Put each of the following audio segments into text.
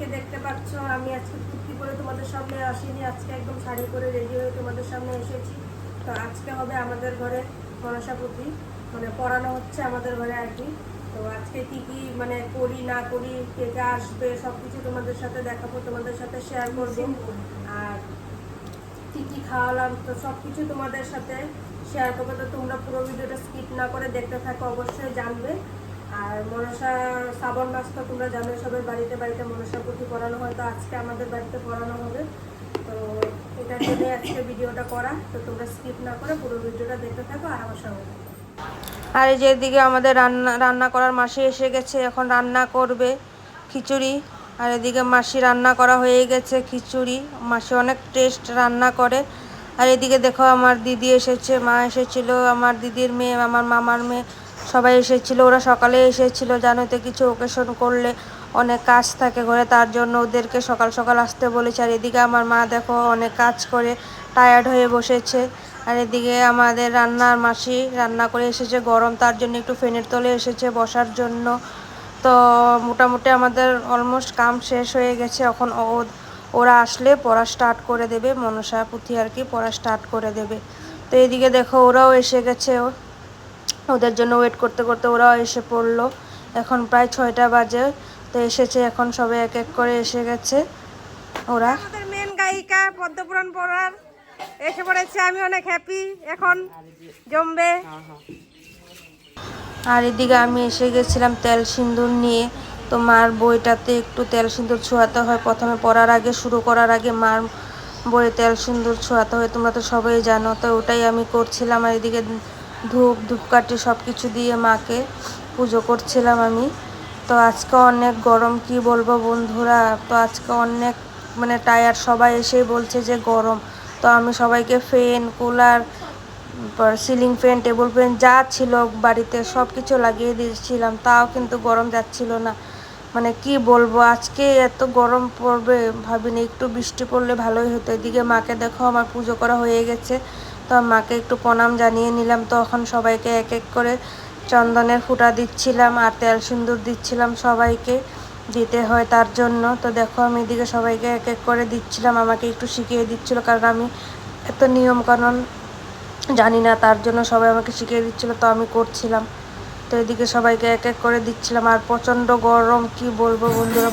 আজকে দেখতে পাচ্ছ আমি আজকে কুর্তি পরে তোমাদের সামনে আসিনি আজকে একদম শাড়ি করে রেডি হয়ে তোমাদের সামনে এসেছি। তো আজকে হবে আমাদের ঘরে মনসাপতি মানে পড়ানো হচ্ছে আমাদের ঘরে আর কি। তো আজকে কি কি মানে করি না করি কে কে আসবে সব কিছু তোমাদের সাথে দেখাবো তোমাদের সাথে শেয়ার করব। আর কি কি খাওয়ালাম তো সব কিছু তোমাদের সাথে শেয়ার করব। তো তোমরা পুরো ভিডিওটা স্কিপ না করে দেখতে থাকো অবশ্যই জানবে। আর মনসা শ্রাবণ মাস তো তোমরা জানো সবের বাড়িতে বাড়িতে মনসা পুঁথি পড়ানো হয়, তো আজকে আমাদের বাড়িতে পড়ানো হবে। তো এটার জন্য আজকে ভিডিওটা করা, তো তোমরা স্কিপ না করে পুরো ভিডিওটা দেখতে থাকো আর আমার সঙ্গে আর এই যে এদিকে আমাদের রান্না রান্না করার মাসি এসে গেছে, এখন রান্না করবে খিচুড়ি। আর এদিকে মাসি রান্না করা হয়ে গেছে খিচুড়ি, মাসি অনেক টেস্ট রান্না করে। আর এদিকে দেখো আমার দিদি এসেছে, মা এসেছিল, আমার দিদির মেয়ে, আমার মামার মেয়ে সবাই এসেছিল, ওরা সকালে এসেছিল জানো তো কিছু ওকেশন করলে অনেক কাজ থাকে ঘরে, তার জন্য ওদেরকে সকাল সকাল আসতে বলেছে। আর এদিকে আমার মা দেখো অনেক কাজ করে টায়ার্ড হয়ে বসেছে। আর এদিকে আমাদের রান্নার মাসি রান্না করে এসেছে, গরম তার জন্য একটু ফ্যানের তলে এসেছে বসার জন্য। তো মোটামুটি আমাদের অলমোস্ট কাম শেষ হয়ে গেছে, এখন ওরা আসলে পড়া স্টার্ট করে দেবে, মনসা পুঁথি আর কি পড়া স্টার্ট করে দেবে। তো এদিকে দেখো ওরাও এসে গেছে ও- ওদের জন্য ওয়েট করতে করতে ওরাও এসে পড়ল। এখন প্রায় ছয়টা বাজে তো এসেছে এখন সবাই এক এক করে এসে গেছে। ওরা আমাদের মেন গায়িকা পদ্মপুরাণ পড়ার এসে পড়েছে আমি অনেক হ্যাপি এখন জমবে। আর এদিকে আমি এসে গেছিলাম তেল সিন্দুর নিয়ে। তো মার বইটাতে একটু তেল সিন্দুর ছোঁয়াতে হয়। প্রথমে পড়ার আগে শুরু করার আগে মার বইয়ে তেল সিন্দুর ছোঁয়াতে হয় তোমরা তো সবাই জানো। তো ওটাই আমি করছিলাম। আর এদিকে ধূপ ধূপকাঠি সব কিছু দিয়ে মাকে পুজো করছিলাম আমি। তো আজকে অনেক গরম, কি বলব বন্ধুরা? তো আজকে অনেক মানে টায়ার সবাই এসেই বলছে যে গরম। তো আমি সবাইকে fan cooler ceiling fan table fan যা ছিল বাড়িতে সব কিছু লাগিয়ে দিয়েছিলাম, তাও কিন্তু গরম যাচ্ছিল না। মানে কি বলব, আজকে এত গরম পড়বে, ভাবিনি, একটু বৃষ্টি পড়লে ভালোই হতো। এদিকে মাকে দেখো আমার পুজো করা হয়ে গেছে। তো মাকে একটু প্রণাম জানিয়ে নিলাম। তখন সবাইকে এক এক করে চন্দনের ফুটা দিচ্ছিলাম আর তেল সিন্দুর দিচ্ছিলাম সবাইকে দিতে হয় তার জন্য। তো দেখো আমি এদিকে সবাইকে এক এক করে দিচ্ছিলাম। আমাকে একটু শিখিয়ে দিচ্ছিল কারণ আমি এত নিয়মকানুন জানি না, তার জন্য সবাই আমাকে শিখিয়ে দিচ্ছিল, তো আমি করছিলাম। তো এদিকে সবাইকে এক এক করে দিচ্ছিলাম। আর প্রচণ্ড গরম, কি বলব বন্ধুরা?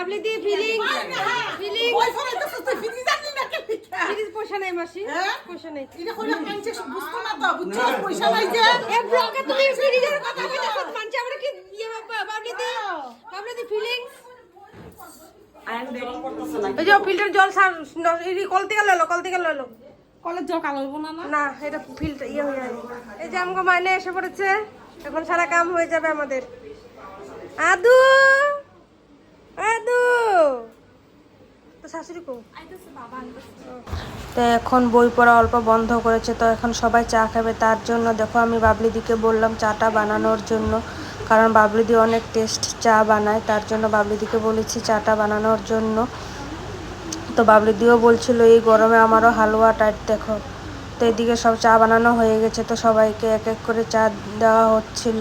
বাবলি দি ফিলিং ফিলিং ফ্রিজ পয়সা নাই মাসি পয়সা নাই। এ ব্লগে তুমি ফ্রিজের কথা বলছো মানছি আমরা কি ইয়ে বাবলি দি বাবলি দি ফিলিংস এই যে ফিল্টার জল সার ন- কল থেকে ললো কল থেকে ললো কলেজ জল কালো হইবো না না? না এটা ফিল্টার ইয়ে হয়ে যাবে এই যে আমাকে মাইনে এসে পড়েছে এখন সারা কাম হয়ে যাবে আমাদের। আদু! তো এখন বই পড়া অল্প বন্ধ করেছে তো এখন সবাই চা খাবে। তার জন্য দেখো আমি বাবলিদিকে বললাম চাটা বানানোর জন্য কারণ বাবলিদি অনেক টেস্ট চা বানায় তার জন্য বাবলিদিকে বলেছি চাটা বানানোর জন্য। তো বাবলিদিও বলছিল এই গরমে আমারও হালুয়া টাইট দেখো। তো এদিকে সব চা বানানো হয়ে গেছে তো সবাইকে এক এক করে চা দেওয়া হচ্ছিল।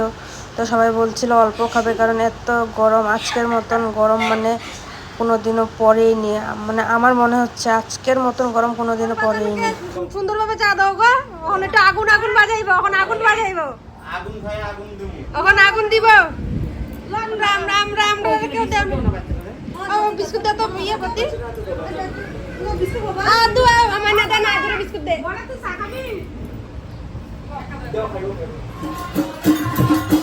তো সবাই বলছিল অল্প খাবে কারণ এত গরম আজকের মতন গরম মানে কোনো দিনও পরেই নি মানে আমার মনে হচ্ছে আজকের মতন গরম কোনো দিনও পরেই নি সুন্দরভাবে চা দাও গো। ওখানে একটু আগুন আগুন বাজাইবো এখন আগুন বাজাইবো। আগুন ভাই আগুন দিমু এখন আগুন দিব। রাম রাম রাম রাম রাম কেউ দেন ও বিস্কুট দে তো ইয়ে করতি। আদু আমার না দেন বিস্কুট দে। আর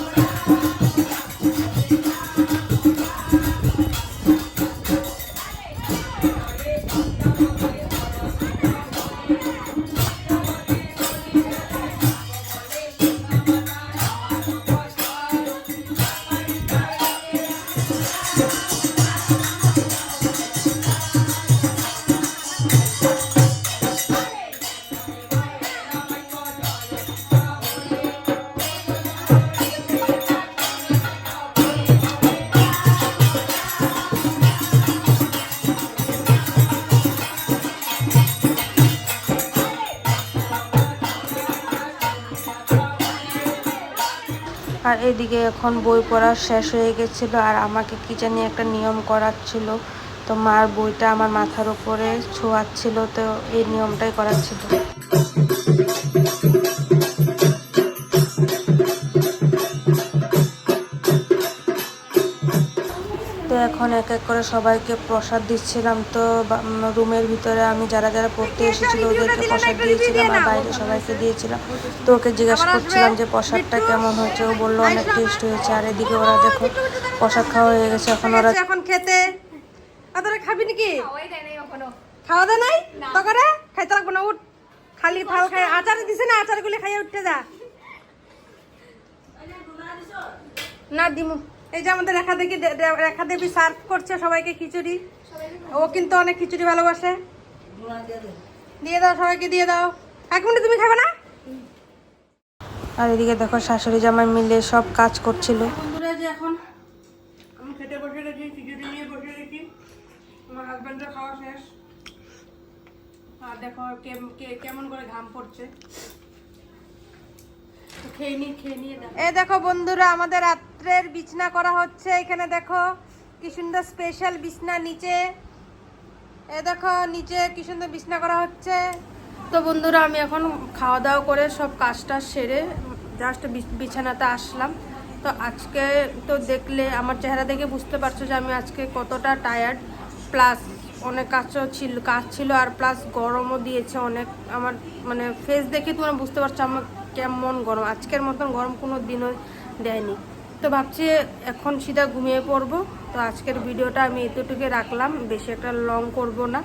এদিকে এখন বই পড়া শেষ হয়ে গেছিল আর আমাকে কি জানি একটা নিয়ম করাচ্ছিল। তো মার বইটা আমার মাথার উপরে ছোঁয়াচ্ছিল, তো এই নিয়মটাই করাচ্ছিল। এখন এক এক করে সবাইকে প্রসাদ দিচ্ছিলাম তো রুমের ভিতরে আমি যারা যারা পড়তে এসেছিল ওদেরকে প্রসাদ দিয়েছিলাম আর বাইরে সবাইকে দিয়েছিলাম। তো ওকে জিজ্ঞাসা করছিলাম যে প্রসাদটা কেমন হয়েছে? ও বলল অনেক টেস্ট হয়েছে। আর এদিকে ওরা দেখো প্রসাদ খাওয়া হয়ে গেছে। এখন ওরা এখন খেতে। তোরা খাবি নাকি? খাওয়া দাওয়া নাই? তো করে খাইতে লাগবো না উঠ। খালি ফাল খাই। আচার দিছে না আচার গুলি খাইয়ে উঠতে যা। না দিমু। এই যে আমাদের রেখা দেখি রেখা দেবী সার্ভ করছে সবাইকে খিচুড়ি। ও কিন্তু অনেক খিচুড়ি ভালোবাসে। দিয়ে দাও সবাইকে দিয়ে দাও। এক মিনিট তুমি খাবে না? আর এদিকে দেখো শাশুড়ি জামাই মিলে সব কাজ করছিল। বন্ধুরা যে এখন আমি খেতে বসে গেছি খিচুড়ি নিয়ে বসে গেছি আমার হাজব্যান্ডের খাওয়া শেষ। আর দেখো কেমন করে ঘাম পড়ছে। খেয়ে খেয়ে নিয়ে এই দেখো বন্ধুরা আমাদের রাত্রের বিছনা করা হচ্ছে। এখানে দেখো কি সুন্দর স্পেশাল বিছনা নিচে। এ দেখো নিচে কি সুন্দর বিছনা করা হচ্ছে। তো বন্ধুরা, আমি এখন খাওয়া দাওয়া করে সব কাজটা সেরে জাস্ট বিছানাতে আসলাম। তো আজকে তো দেখলে, আমার চেহারা দেখে বুঝতে পারছ যে আমি আজকে কতটা টায়ার্ড প্লাস অনেক কাজও ছিল কাজ ছিল আর প্লাস গরমও দিয়েছে অনেক। আমার মানে ফেস দেখে তোমরা বুঝতে পারছ আমার কেমন গরম। আজকের মতন গরম কোনো দিনও দেয়নি। তো ভাবছি এখন সিধা ঘুমিয়ে পড়ব। তো আজকের ভিডিওটা আমি এতটুকু রাখলাম। বেশি একটা লং করব না।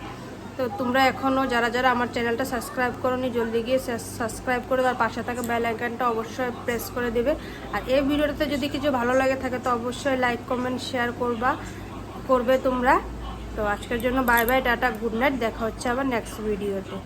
তো তোমরা এখনও যারা যারা আমার চ্যানেলটা সাবস্ক্রাইব করোনি, জলদি গিয়ে সাবস্ক্রাইব করে আর পাশে থাকা বেল আইকনটা অবশ্যই প্রেস করে দেবে। আর এই ভিডিওটাতে যদি কিছু ভালো লাগে থাকে, তো অবশ্যই লাইক কমেন্ট শেয়ার করবা। করবে তোমরা। তো আজকের জন্য bye bye tata good night দেখা হচ্ছে আবার নেক্সট ভিডিওতে